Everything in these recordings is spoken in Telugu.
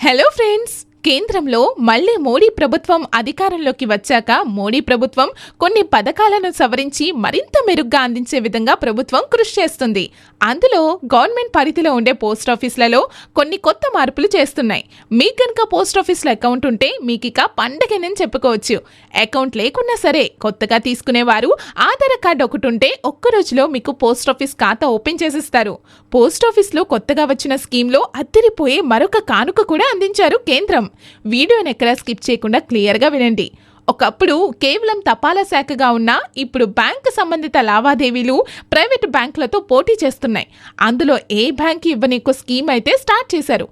హలో ఫ్రెండ్స్ కేంద్రంలో మళ్ళీ మోడీ ప్రభుత్వం అధికారంలోకి వచ్చాక మోడీ ప్రభుత్వం కొన్ని పథకాలను సవరించి మరింత మెరుగ్గా అందించే విధంగా ప్రభుత్వం కృషి చేస్తుంది. అందులో గవర్నమెంట్ పరిధిలో ఉండే పోస్ట్ ఆఫీస్లలో కొన్ని కొత్త మార్పులు చేస్తున్నాయి. మీకు కనుక పోస్ట్ ఆఫీస్లో అకౌంట్ ఉంటే మీకు ఇక పండగనని చెప్పుకోవచ్చు. అకౌంట్ లేకున్నా సరే కొత్తగా తీసుకునేవారు ఆధార్ కార్డు ఒకటి ఉంటే ఒక్క రోజులో మీకు పోస్ట్ ఆఫీస్ ఖాతా ఓపెన్ చేసిస్తారు. పోస్ట్ ఆఫీస్లో కొత్తగా వచ్చిన స్కీమ్లో అద్దరిపోయే మరొక కానుక కూడా అందించారు కేంద్రం. వీడియోని ఎక్కడా స్కిప్ చేయకుండా క్లియర్గా వినండి. ఒకప్పుడు కేవలం తపాలా శాఖగా ఉన్న ఇప్పుడు బ్యాంకు సంబంధిత లావాదేవీలు ప్రైవేట్ బ్యాంకులతో పోటీ చేస్తున్నాయి. అందులో ఏ బ్యాంక్ ఇవ్వనీకో స్కీమ్ అయితే స్టార్ట్ చేశారు?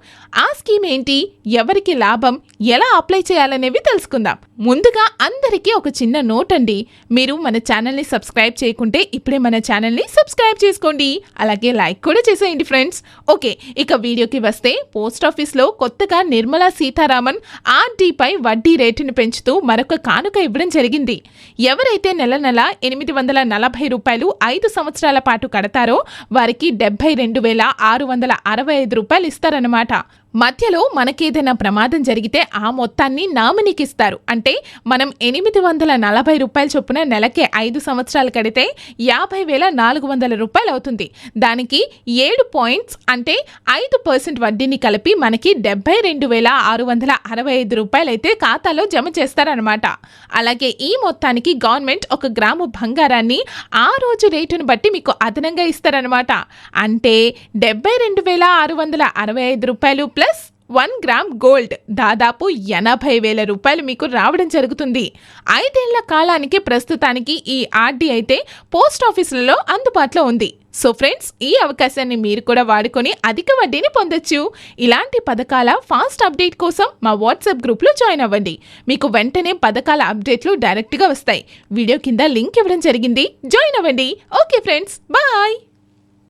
ఆ స్కీమ్ ఏంటి? ఎవరికి లాభం? ఎలా అప్లై చేయాలనేవి తెలుసుకుందాం. ముందుగా అందరికీ ఒక చిన్న నోట్ అండి మీరు మన ఛానల్ని సబ్స్క్రైబ్ చేయకుంటే ఇప్పుడే మన ఛానల్ని సబ్స్క్రైబ్ చేసుకోండి. అలాగే లైక్ కూడా చేసేయండి ఫ్రెండ్స్. ఓకే ఇక వీడియోకి వస్తే పోస్ట్ ఆఫీస్లో కొత్తగా నిర్మలా సీతారామన్ ఆర్డీపై వడ్డీ రేటును పెంచుతూ మరొక కానుక ఇవ్వడం జరిగింది. ఎవరైతే నెల నెల ఎనిమిది వందల నలభై రూపాయలు ఐదు సంవత్సరాల పాటు కడతారో వారికి డెబ్బై రెండు వేల ఆరు వందల అరవై ఐదు రూపాయలు ఇస్తారన్నమాట. మధ్యలో మనకేదైనా ప్రమాదం జరిగితే ఆ మొత్తాన్ని నామినీకి ఇస్తారు అంటే మనం ఎనిమిది వందల నలభై రూపాయల చొప్పున నెలకే ఐదు సంవత్సరాలు కడితే యాభై వేల నాలుగు వందల రూపాయలు అవుతుంది. దానికి ఏడు పాయింట్స్ అంటే ఐదు పర్సెంట్ వడ్డీని కలిపి మనకి డెబ్బై రెండు వేల ఆరు వందల అరవై ఐదు రూపాయలు అయితే ఖాతాలో జమ చేస్తారనమాట అలాగే ఈ మొత్తానికి గవర్నమెంట్ ఒక గ్రాము బంగారాన్ని ఆ రోజు రేటును బట్టి మీకు అదనంగా ఇస్తారనమాట అంటే డెబ్బై రెండు వేల ఆరు వందల అరవై ఐదు రూపాయలు ప్లస్ వన్ గ్రామ్ గోల్డ్ దాదాపు ఎనభై వేల రూపాయలు మీకు రావడం జరుగుతుంది. ఐదేళ్ళ కాలానికి ప్రస్తుతానికి ఈ ఆర్డీ అయితే పోస్ట్ ఆఫీసులలో అందుబాటులో ఉంది. సో ఫ్రెండ్స్ ఈ అవకాశాన్ని మీరు కూడా వాడుకొని అధిక వడ్డీని పొందొచ్చు. ఇలాంటి పథకాల ఫాస్ట్ అప్డేట్ కోసం మా వాట్సాప్ గ్రూప్లో జాయిన్ అవ్వండి. మీకు వెంటనే పథకాల అప్డేట్లు డైరెక్ట్గా వస్తాయి. వీడియో కింద లింక్ ఇవ్వడం జరిగింది. జాయిన్ అవ్వండి. Okay friends bye!